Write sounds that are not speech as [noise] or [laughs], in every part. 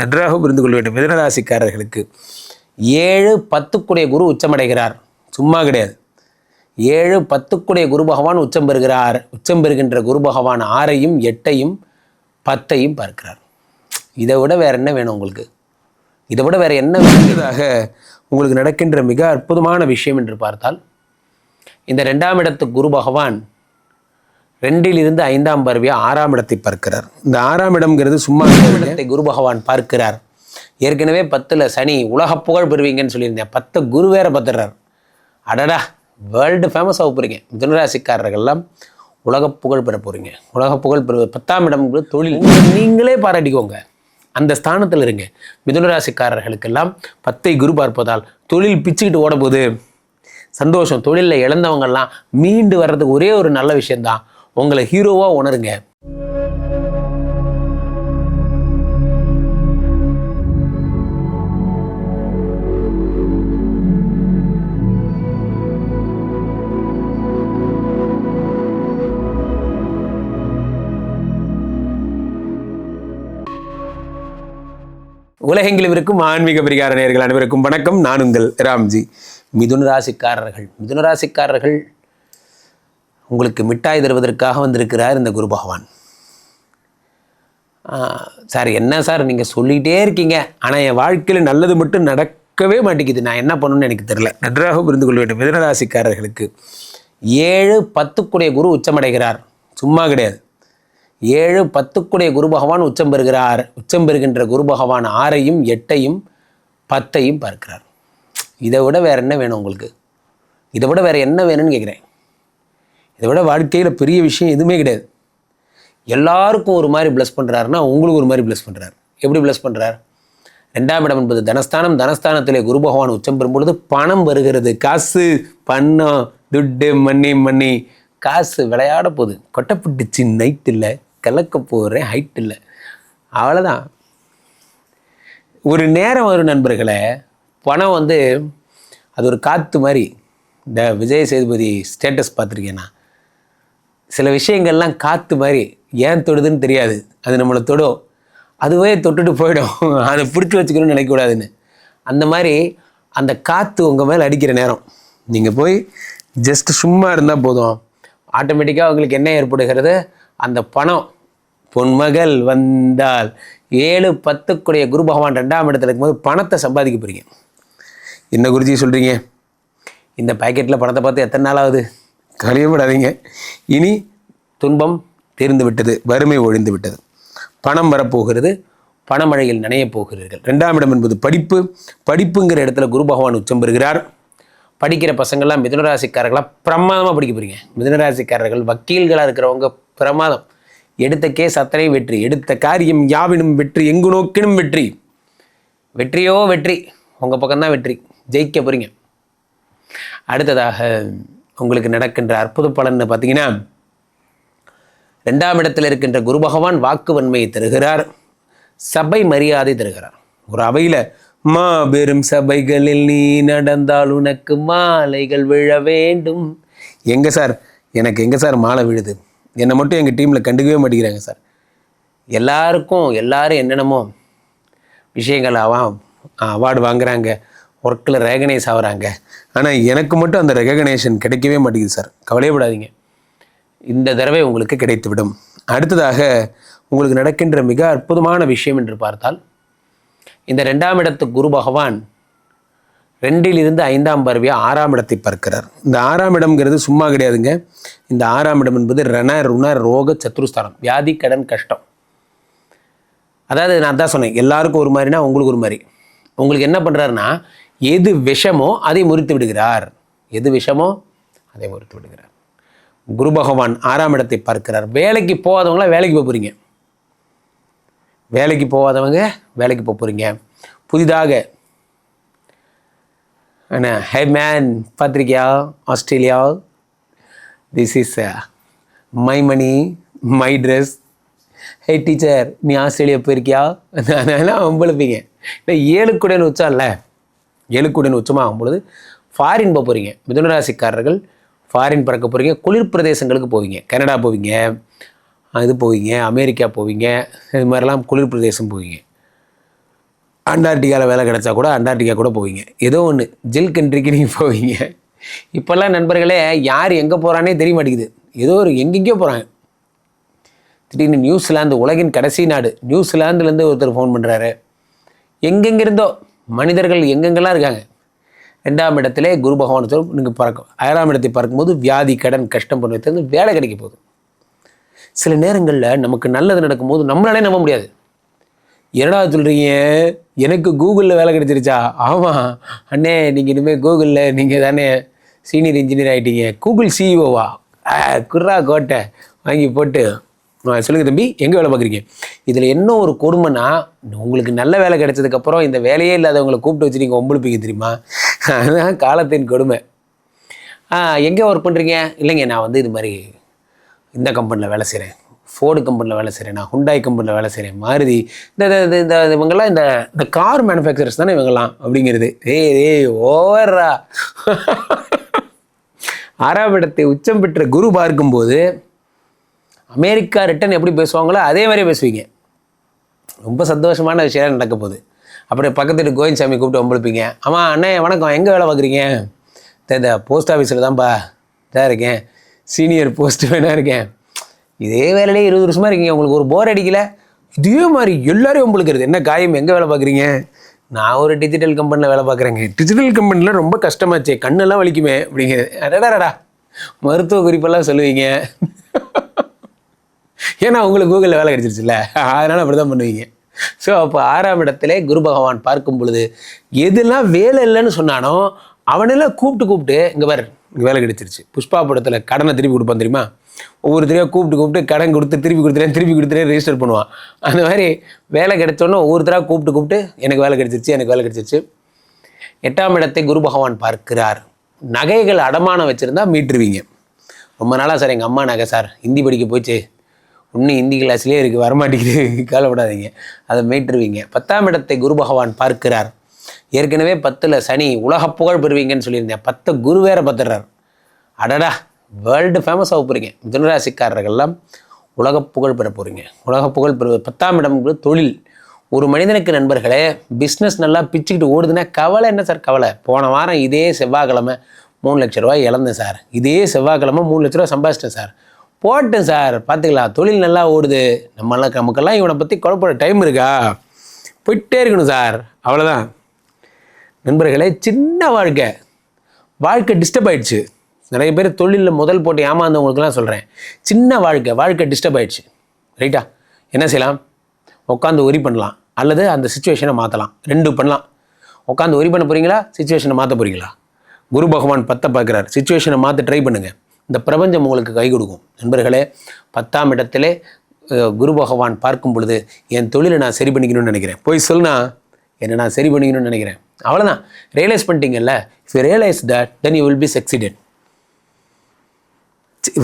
நன்றாக புரிந்து கொள்ள வேண்டும். மிதனராசிக்காரர்களுக்கு ஏழு பத்துக்குடைய குரு உச்சமடைகிறார் சும்மா கிடையாது. ஏழு பத்துக்குடைய குரு பகவான் உச்சம் பெறுகிறார். உச்சம் பெறுகின்ற குரு பகவான் ஆறையும் எட்டையும் பத்தையும் பார்க்கிறார். இதை விட வேற என்ன வேணும் உங்களுக்கு? இதை விட வேறு என்ன வேண்டியதாக உங்களுக்கு நடக்கின்ற மிக அற்புதமான விஷயம் என்று பார்த்தால் இந்த ரெண்டாம் இடத்து குரு பகவான் ரெண்டிலிருந்து ஐந்தாம் பருவியை ஆறாம் இடத்தை பார்க்கிறார். இந்த ஆறாம் இடம்ங்கிறது சும்மா இடத்தை குரு பகவான் பார்க்கிறார். ஏற்கனவே பத்தில் சனி உலக புகழ் பெறுவீங்கன்னு சொல்லியிருந்தேன். பத்து குரு வேற பத்துறார் அடடா வேர்ல்டு ஃபேமஸ் ஆக போகிறீங்க மிதுனராசிக்காரர்கள்லாம் உலக புகழ் பெற போகிறீங்க உலக புகழ் பெறுவது பத்தாம் இடம்ங்கிறது தொழில். நீங்களே பாராட்டிக்கோங்க. அந்த ஸ்தானத்தில் இருங்க. மிதுனராசிக்காரர்களுக்கெல்லாம் பத்தை குரு பார்ப்பதால் தொழில் பிச்சுக்கிட்டு ஓட போகுது. சந்தோஷம். தொழிலில் இழந்தவங்கெல்லாம் மீண்டு வர்றதுக்கு ஒரே ஒரு நல்ல விஷயந்தான் உங்களை ஹீரோவாக உணருங்க. உலகெங்கிலும் இருக்கும் ஆன்மீக பிரிகார நேர்கள் அனைவருக்கும் வணக்கம். நான் உங்கள் ராம்ஜி. மிதுன ராசிக்காரர்கள் மிதுன ராசிக்காரர்கள் உங்களுக்கு மிட்டாய் தருவதற்காக வந்திருக்கிறார் இந்த குரு பகவான். சார் என்ன சார் நீங்கள் சொல்லிகிட்டே இருக்கீங்க? ஆனால் என் வாழ்க்கையில் நல்லது மட்டும் நடக்கவே மாட்டேங்குது. நான் என்ன பண்ணணும்னு எனக்கு தெரில நன்றாக புரிந்து கொள்ள வேண்டும். மிதனராசிக்காரர்களுக்கு ஏழு பத்துக்குடைய குரு உச்சமடைகிறார் சும்மா கிடையாது. ஏழு பத்துக்குடைய குரு பகவான் உச்சம் பெறுகிறார். உச்சம் பெறுகின்ற குரு பகவான் ஆறையும் எட்டையும் பத்தையும் பார்க்கிறார். இதை விட வேறு என்ன வேணும் உங்களுக்கு? இதை விட வேற என்ன வேணும்னு கேட்குறேன் இதை விட வாழ்க்கையில் பெரிய விஷயம் எதுவுமே கிடையாது. எல்லாருக்கும் ஒரு மாதிரி ப்ளஸ் பண்ணுறாருன்னா உங்களுக்கு ஒரு மாதிரி ப்ளஸ் பண்ணுறாரு எப்படி ப்ளஸ் பண்ணுறார் ரெண்டாம் இடம் என்பது தனஸ்தானம். தனஸ்தானத்திலே குரு பகவான் உச்சம் பெறும் பொழுது பணம் வருகிறது. காசு பணம் துட்டு மண்ணி மண்ணி. காசு விளையாட போகுது. கொட்டப்பட்டுச்சு. நைட் இல்லை. கலக்க போகிறேன் ஹைட் இல்லை. அவ்வளோதான் ஒரு நேரம் வரும் நண்பர்களே. பணம் வந்து அது ஒரு காற்று மாதிரி. இந்த விஜய் சேதுபதி ஸ்டேட்டஸ் பார்த்துருக்கேன் நான். சில விஷயங்கள்லாம் காற்று மாதிரி ஏன் தொடுதுன்னு தெரியாது. அது நம்மளை தொடும். அதுவே தொட்டுட்டு போயிடும். [laughs] அதை பிடிச்சி வச்சுக்கணும்னு நினைக்கக்கூடாதுன்னு. அந்த மாதிரி அந்த காற்று உங்கள் மேலே அடிக்கிற நேரம். நீங்கள் போய் ஜஸ்ட் சும்மா இருந்தால் போதும். ஆட்டோமேட்டிக்காக உங்களுக்கு என்ன ஏற்படுகிறது? அந்த பணம். பொன்மகள் வந்தால் ஏழு பத்துக்குடைய குரு பகவான் ரெண்டாம் இடத்துல இருக்கும்போது பணத்தை சம்பாதிக்க போகிறீங்க என்ன குருஜி சொல்கிறீங்க இந்த பாக்கெட்டில் பணத்தை பார்த்து எத்தனை நாள் ஆகுது? கழியப்படாதீங்க. இனி துன்பம் தீர்ந்து விட்டது வறுமை ஒழிந்து விட்டது. பணம் வரப்போகிறது பணமழையில் நனையப் போகிறீர்கள். ரெண்டாம் இடம் என்பது படிப்பு. படிப்புங்கிற இடத்துல குரு பகவான் உச்சம் பெறுகிறார். படிக்கிற பசங்கள்லாம் மிதுனராசிக்காரர்களாக பிரமாதமாக படிக்க போகிறீங்க மிதுனராசிக்காரர்கள் வக்கீல்களாக இருக்கிறவங்க பிரமாதம். எடுத்த கேஸ் அத்தனை வெற்றி. எடுத்த காரியம் யாவினும் வெற்றி எங்கு நோக்கினும் வெற்றி. வெற்றியோ வெற்றி. உங்கள் பக்கம்தான் வெற்றி. ஜெயிக்க போகிறீங்க அடுத்ததாக உங்களுக்கு நடக்கின்ற அற்புத பலன்னு பார்த்தீங்கன்னா ரெண்டாம் இடத்தில் இருக்கின்ற குரு பகவான் வாக்கு வன்மையை தருகிறார் சபை மரியாதை தருகிறார். ஒரு அவையில் மாபெரும் சபைகளில் நீ நடந்தால் உனக்கு மாலைகள் விழ வேண்டும். எங்கே சார்? எனக்கு எங்கே சார் மாலை விழுது? என்னை மட்டும் எங்கள் டீமில் கண்டுக்கவே மாட்டேங்கிறாங்க சார். எல்லாருக்கும் எல்லாரும் என்னென்னமோ விஷயங்கள் அவன் அவார்டு வாங்குறாங்க. ஒர்க்கில் ரெகனைஸ் ஆகிறாங்க. ஆனால் எனக்கு மட்டும் அந்த ரெகக்னேஷன் கிடைக்கவே மாட்டேங்குது சார் கவலையப்படாதீங்க. இந்த தடவை உங்களுக்கு கிடைத்துவிடும். அடுத்ததாக உங்களுக்கு நடக்கின்ற மிக அற்புதமான விஷயம் என்று பார்த்தால் இந்த ரெண்டாம் இடத்து குரு பகவான் ரெண்டிலிருந்து ஐந்தாம் பருவியாக ஆறாம் இடத்தை பார்க்கிறார். இந்த ஆறாம் இடம்ங்கிறது சும்மா கிடையாதுங்க. இந்த ஆறாம் இடம் என்பது ரண ருண ரோக சத்ருஸ்தானம். வியாதி கடன் கஷ்டம். அதாவது நான் தான் சொன்னேன் எல்லாருக்கும் ஒரு மாதிரினா உங்களுக்கு ஒரு மாதிரி. உங்களுக்கு என்ன பண்ணுறாருன்னா எது விஷமோ அதை முறித்து விடுகிறார். எது விஷமோ அதை முறித்து விடுகிறார். குரு பகவான் ஆறாம் இடத்தை பார்க்கிறார். வேலைக்கு போகாதவங்களாம் வேலைக்கு போக போகிறீங்க வேலைக்கு போகாதவங்க வேலைக்கு போக போகிறீங்க புதிதாக என்ன hey man பார்த்துருக்கியா Australia this is my money my dress hey teacher நீ ஆஸ்திரேலியா போயிருக்கியா? [laughs] அதெல்லாம் அம்பளுப்பீங்க. இல்லை ஏழு உச்சம் வச்சால்ல ஏழுக்குடன் உச்சமாகும் பொழுது ஃபாரின் போக போகிறீங்க மிதுனராசிக்காரர்கள் ஃபாரின் பறக்க போகிறீங்க குளிர் பிரதேசங்களுக்கு போவீங்க. கனடா போவீங்க. இது போவீங்க. அமெரிக்கா போவீங்க. இது மாதிரிலாம் குளிர் பிரதேசம் போவீங்க. அண்டார்டிகாவில் வேலை கிடச்சா கூட அண்டார்டிகா கூட போவீங்க. ஏதோ ஒன்று ஜில் கண்ட்ரிக்கு நீங்கள் போவீங்க. இப்போல்லாம் நண்பர்களே யார் எங்கே போகிறானே தெரிய மாட்டேங்குது. ஏதோ ஒரு எங்கெங்கேயோ போகிறாங்க திடீர்னு நியூசிலாந்து உலகின் கடைசி நாடு. நியூசிலாந்துலேருந்து ஒருத்தர் ஃபோன் பண்ணுறாரு எங்கெங்கிருந்தோ மனிதர்கள் எங்கெங்கெல்லாம் இருக்காங்க? ரெண்டாம் இடத்திலே குரு பகவானத்தோடு நீங்கள் பறக்கும் ஆறாம் இடத்தை பார்க்கும்போது வியாதி கடன் கஷ்டம் பண்ணுறது வேலை கிடைக்க போகுது. சில நேரங்களில் நமக்கு நல்லது நடக்கும்போது நம்மளாலே நம்ப முடியாது. என்னடா சொல்கிறீங்க எனக்கு கூகுளில் வேலை கிடைச்சிருச்சா? ஆமாம் அண்ணே நீங்கள் இனிமேல் கூகுளில் நீங்கள் தானே சீனியர் இன்ஜினியர் ஆகிட்டீங்க கூகுள் சிஇஓவா குர்ரா கோட்டை. வாங்கி போட்டு. சொல்லுங்கள் சொல்லுங்க தம்பி எங்கே வேலை பார்க்குறீங்க? இதில் என்ன ஒரு கொடுமைனா உங்களுக்கு நல்ல வேலை கிடைச்சதுக்கப்புறம் இந்த வேலையே இல்லாதவங்களை கூப்பிட்டு வச்சு நீங்கள் ஒம்பளுப்பீங்க தெரியுமா? அதுதான் காலத்தின் கொடுமை. எங்கே ஒர்க் பண்ணுறீங்க இல்லைங்க நான் வந்து இது மாதிரி இந்த கம்பெனியில் வேலை செய்கிறேன் ஃபோர்டு கம்பெனியில் வேலை செய்கிறேன் நான் ஹுண்டாய் கம்பெனியில் வேலை செய்கிறேன் மாருதி இந்த இந்த- இந்த இவங்கெல்லாம் இந்த இந்த கார் மேனுஃபேக்சரர்ஸ் தானே இவங்கெல்லாம் அப்படிங்கிறது. ஏய் ஏய் ஓவரா ஆறாம் உச்சம் பெற்ற குரு பார்க்கும்போது அமெரிக்கா ரிட்டன் எப்படி பேசுவாங்களோ அதே மாதிரியே பேசுவீங்க. ரொம்ப சந்தோஷமான விஷயம் நடக்க போகுது. அப்படியே பக்கத்து வீட்டு கோவிந்தசாமி கூப்பிட்டு வம்பிழுப்பீங்க. ஆமாம் அண்ணே வணக்கம். எங்கே வேலை பார்க்குறீங்க? இந்த போஸ்ட் ஆஃபீஸில் தான்ப்பா இதாக இருக்கேன். சீனியர் போஸ்ட் வேணா இருக்கேன். இதே வேலையிலே இருபது வருஷமாக இருக்கீங்க. உங்களுக்கு ஒரு போர் அடிக்கல? இதே மாதிரி எல்லாரையும் உங்களுக்கு என்ன காயம்? எங்கே வேலை பார்க்குறீங்க? நான் ஒரு டிஜிட்டல் கம்பெனியில் வேலை பார்க்குறேங்க. டிஜிட்டல் கம்பெனியில் ரொம்ப கஷ்டமாச்சு. கண்ணெல்லாம் வலிக்குமே அப்படிங்கிறது அடடாடா மருத்துவ குறிப்பெல்லாம் சொல்லுவீங்க. ஏன்னா உங்களுக்கு கூகுளில் வேலை கிடைச்சிருச்சுல்ல. அதனால் அப்படி தான் பண்ணுவீங்க. ஸோ அப்போ ஆறாம் இடத்துல குரு பகவான் பார்க்கும் பொழுது எதெல்லாம் வேலை இல்லைன்னு சொன்னானோ அவனெல்லாம் கூப்பிட்டு கூப்பிட்டு இங்கே பாரு இங்கே வேலை கிடைச்சிருச்சு. புஷ்பா படத்தில் கடனை திருப்பி கொடுப்பான் தெரியுமா? ஒவ்வொரு தடவையாக கூப்பிட்டு கூப்பிட்டு கடன் கொடுத்து திருப்பி கொடுத்துறேன் திருப்பி கொடுத்துறேன் ரெஜிஸ்டர் பண்ணுவான். அந்த மாதிரி வேலை கிடைச்சோன்னே ஒவ்வொருத்தராக கூப்பிட்டு கூப்பிட்டு எனக்கு வேலை கிடைச்சிருச்சு எனக்கு வேலை கிடைச்சிருச்சு. எட்டாம் இடத்தை குரு பகவான் பார்க்கிறார். நகைகள் அடமானம் வச்சுருந்தா மீட்டுருவீங்க. ரொம்ப நாளாக சார் எங்கள் அம்மா நகை சார் ஹிந்தி படிக்க போச்சு இன்னும் ஹிந்தி கிளாஸ்லேயே இருக்குது வரமாட்டேங்குது. [laughs] கவலைப்படாதீங்க. அதை மீட்டுருவீங்க. பத்தாம் இடத்தை குரு பகவான் பார்க்கிறார். ஏற்கனவே பத்தில் சனி உலக புகழ் பெறுவீங்கன்னு சொல்லியிருந்தேன். பத்து குரு வேற பத்துறார் அடடா வேர்ல்டு ஃபேமஸ் ஆக போகிறீங்க மிதுனராசிக்காரர்கள்லாம் உலக புகழ் பெற போகிறீங்க உலக புகழ் பெறுவது பத்தாம் இடம் தொழில். ஒரு மனிதனுக்கு நண்பர்களே பிஸ்னஸ் நல்லா பிச்சுக்கிட்டு ஓடுதுன்னா கவலை என்ன சார்? கவலை. போன வாரம் இதே செவ்வாய்க்கிழமை மூணு லட்ச ரூபாய் இழந்தேன் சார். இதே செவ்வாய்க்கிழமை மூணு லட்ச ரூபா சம்பாதிச்சிட்டேன் சார். போட்டேன் சார். பார்த்துக்கலாம் தொழில் நல்லா ஓடுது. நம்மளாம் நமக்கெல்லாம் இவனை பற்றி குழப்ப டைம் இருக்கா? போயிட்டே இருக்கணும் சார். அவ்வளோதான் நண்பர்களே சின்ன வாழ்க்கை. வாழ்க்கை டிஸ்டர்ப் ஆயிடுச்சு. நிறைய பேர் தொழிலில் முதல் போட்டு ஏமாந்தவங்களுக்குலாம் சொல்கிறேன் சின்ன வாழ்க்கை வாழ்க்கை டிஸ்டர்ப் ஆயிடுச்சு. ரைட்டா என்ன செய்யலாம்? உட்காந்து ஒரி பண்ணலாம். அல்லது அந்த சுச்சுவேஷனை மாற்றலாம் ரெண்டு பண்ணலாம். உட்காந்து ஒரி பண்ண போகிறீங்களா சுச்சுவேஷனை மாற்ற போகிறீங்களா குரு பகவான் பத்தை பார்க்குறார். சுச்சுவேஷனை மாற்ற ட்ரை பண்ணுங்கள் இந்த பிரபஞ்சம் உங்களுக்கு கை கொடுக்கும். நண்பர்களே பத்தாம் இடத்திலே குரு பகவான் பார்க்கும் பொழுது என் தொழிலை நான் சரி பண்ணிக்கணும்னு நினைக்கிறேன். போய் சொல்லுனா என்னை நான் சரி பண்ணிக்கணும்னு நினைக்கிறேன். அவ்வளோதான் realise பண்ணிட்டீங்கல்ல? If you realise that then you will be succeeded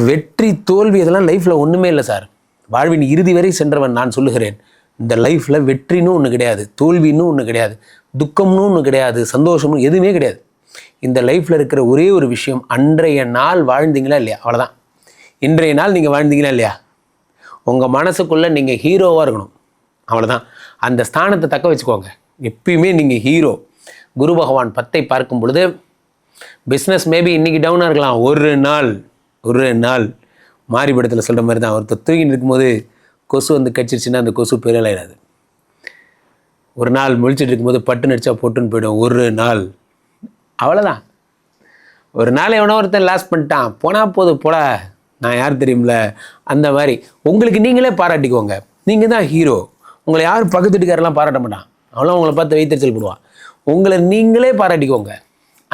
வெற்றி தோல்வி இதெல்லாம் லைஃப்பில் ஒன்றுமே இல்லை சார். வாழ்வின் இறுதி வரை சென்றவன் நான் சொல்லுகிறேன். இந்த லைஃப்பில் வெற்றின்னு ஒன்று கிடையாது தோல்வின்னு ஒன்று கிடையாது துக்கம்னு ஒன்று கிடையாது சந்தோஷம்னு எதுவுமே கிடையாது. இந்த லைஃப்பில் இருக்கிற ஒரே ஒரு விஷயம் அன்றைய நாள் வாழ்ந்தீங்களா இல்லையா? அவ்வளோதான் இன்றைய நாள் நீங்கள் வாழ்ந்தீங்களா இல்லையா? உங்கள் மனசுக்குள்ளே நீங்கள் ஹீரோவாக இருக்கணும். அவ்வளோதான் அந்த ஸ்தானத்தை தக்க வச்சுக்கோங்க. எப்பயுமே நீங்கள் ஹீரோ குரு பகவான் பத்தை பார்க்கும் பொழுது பிஸ்னஸ் மேபி இன்றைக்கி டவுனாக இருக்கலாம். ஒரு நாள் ஒரு நாள். மாறிபடத்தில் சொல்கிற மாதிரி தான் ஒருத்தர் தூங்கிட்டு இருக்கும்போது கொசு வந்து கச்சிருச்சுன்னா அந்த கொசு பெரியலாயிடாது ஒரு நாள் முழிச்சிட்டு இருக்கும்போது பட்டு நடிச்சா பொட்டுன்னு போயிடும். ஒரு நாள். அவ்வளோதான் ஒரு நாள் எவனோ ஒருத்தன் லாஸ் பண்ணிட்டான். போனால் போது போல நான் யார் தெரியும்ல? அந்த மாதிரி. உங்களுக்கு நீங்களே பாராட்டிக்கோங்க. நீங்கள் தான் ஹீரோ உங்களை யார் பக்கத்து வீட்டுக்காரெல்லாம் பாராட்ட மாட்டான். அவனும் உங்களை பார்த்து வைத்தறிச்சல் போடுவான். உங்களை நீங்களே பாராட்டிக்கோங்க.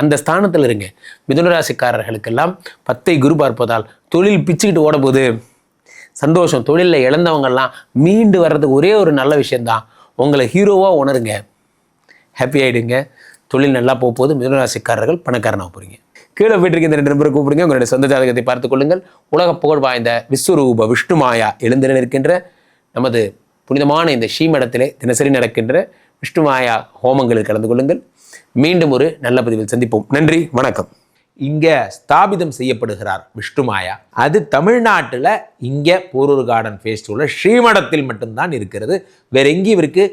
அந்த ஸ்தானத்தில் இருங்க. மிதுனராசிக்காரர்களுக்கெல்லாம் பத்தை குரு பார்ப்பதால் தொழில் பிச்சுக்கிட்டு ஓட போகுது சந்தோஷம். தொழிலில் இழந்தவங்கெல்லாம் மீண்டு வர்றதுக்கு ஒரே ஒரு நல்ல விஷயந்தான் உங்களை ஹீரோவாக உணருங்க. ஹாப்பி ஆகிடுங்க தொழில் நல்லா போக போது மிதுனராசிக்காரர்கள் பணக்காரனாக போகிறீங்க கீழே போயிட்டு இந்த ரெண்டு நம்பரை கூப்பிடுங்க. உங்களுடைய சொந்த ஜாதகத்தை பார்த்துக் கொள்ளுங்கள். உலக புகழ் வாய்ந்த விஸ்வரூப விஷ்ணுமாயா எழுந்திரன் இருக்கின்ற நமது புனிதமான இந்த ஸ்ரீமடத்திலே தினசரி நடக்கின்ற விஷ்ணுமாயா ஹோமங்களில் கலந்து கொள்ளுங்கள். மீண்டும் ஒரு நல்ல பதிவில் சந்திப்போம். நன்றி வணக்கம். இங்கே ஸ்தாபிதம் செய்யப்படுகிறார் விஷ்ணுமாயா அது தமிழ்நாட்டில் இங்கே போரூர் கார்டன் ஃபேஸ்டிவலில் ஸ்ரீமடத்தில் மட்டும்தான் இருக்கிறது. வேற எங்கேயும் இருக்குது